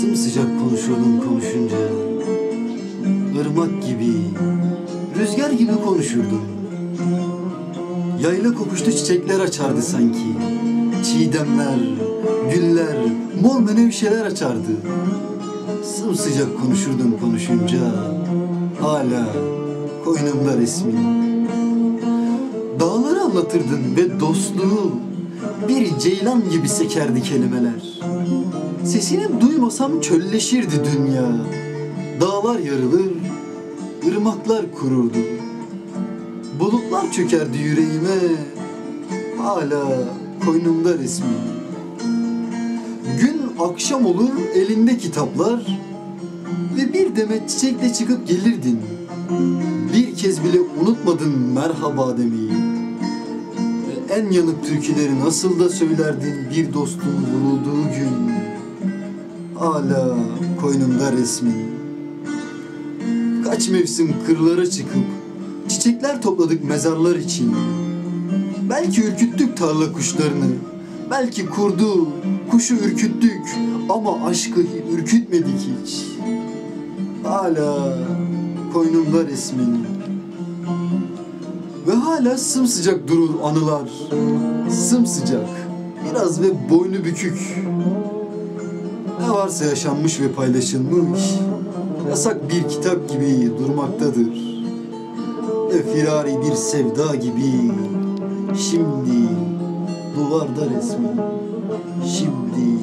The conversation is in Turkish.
Sımsıcak konuşurdun konuşunca. Irmak gibi, rüzgar gibi konuşurdun Yayla kokuştu çiçekler açardı sanki. Çiğdemler, güller, mor menevşeler açardı. Sımsıcak konuşurdun konuşunca. Hala koynumda resmin Dağları anlatırdın ve dostluğu Bir ceylan gibi sekerdi kelimeler Sesini duymasam çölleşirdi dünya. Dağlar yarılır, ırmaklar kururdu. Bulutlar çökerdi yüreğime, hala koynumda resmin. Gün akşam olur elinde kitaplar ve bir demet çiçekle çıkıp gelirdin. Unutmadın merhaba demeyi. Ve en yanık türküleri nasıl da söylerdin bir dostun vurulduğu gün. Hala koynumda resmin. Kaç mevsim kırlara çıkıp çiçekler topladık mezarlar için. Belki ürküttük tarla kuşlarını. Belki kurdu, kuşu ürküttük ama aşkı ürkütmedik hiç. Hala koynumda resmin. Hala sımsıcak durur anılar. Sımsıcak, biraz ve boynu bükük. Ne varsa yaşanmış ve paylaşılmış, yasak bir kitap gibi durmaktadır. Ve firari bir sevda gibi, şimdi duvarda resmi, şimdi